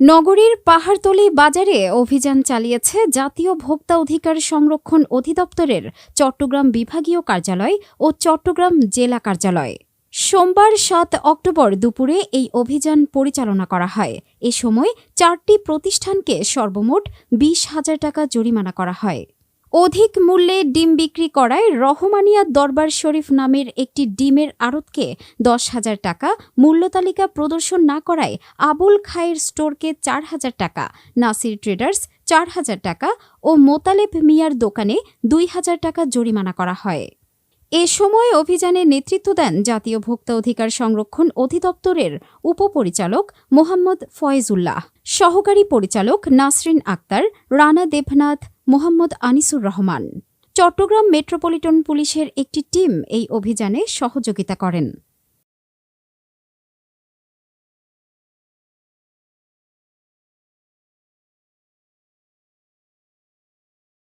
নগরীর পাহাড়তলি বাজারে অভিযান চালিয়েছে জাতীয় ভোক্তা অধিকার সংরক্ষণ অধিদপ্তরের চট্টগ্রাম বিভাগীয় কার্যালয় ও চট্টগ্রাম জেলা কার্যালয়। সোমবার সাত অক্টোবর দুপুরে এই অভিযান পরিচালনা করা হয়। এ সময় চারটি প্রতিষ্ঠানকে সর্বমোট বিশ হাজার টাকা জরিমানা করা হয়। অধিক মূল্যে ডিম বিক্রি করায় রহমানিয়া দরবার শরীফ নামের একটি ডিমের আড়তকে দশ হাজার টাকা, মূল্য তালিকা প্রদর্শন না করায় আবুল খায়ের স্টোরকে চার হাজার টাকা, নাসির ট্রেডার্স চার হাজার টাকা ও মোতালেব মিয়ার দোকানে দুই হাজার টাকা জরিমানা করা হয়। এ সময় অভিযানে নেতৃত্ব দেন জাতীয় ভোক্তা অধিকার সংরক্ষণ অধিদপ্তরের উপপরিচালক মোহাম্মদ ফয়েজুল্লাহ। সহকারী পরিচালক নাসরিন আক্তার, রানা দেবনাথ মোহাম্মদ আনিসুর রহমান। চট্টগ্রাম মেট্রোপলিটন পুলিশের একটি টিম এই অভিযানে সহযোগিতা করেন।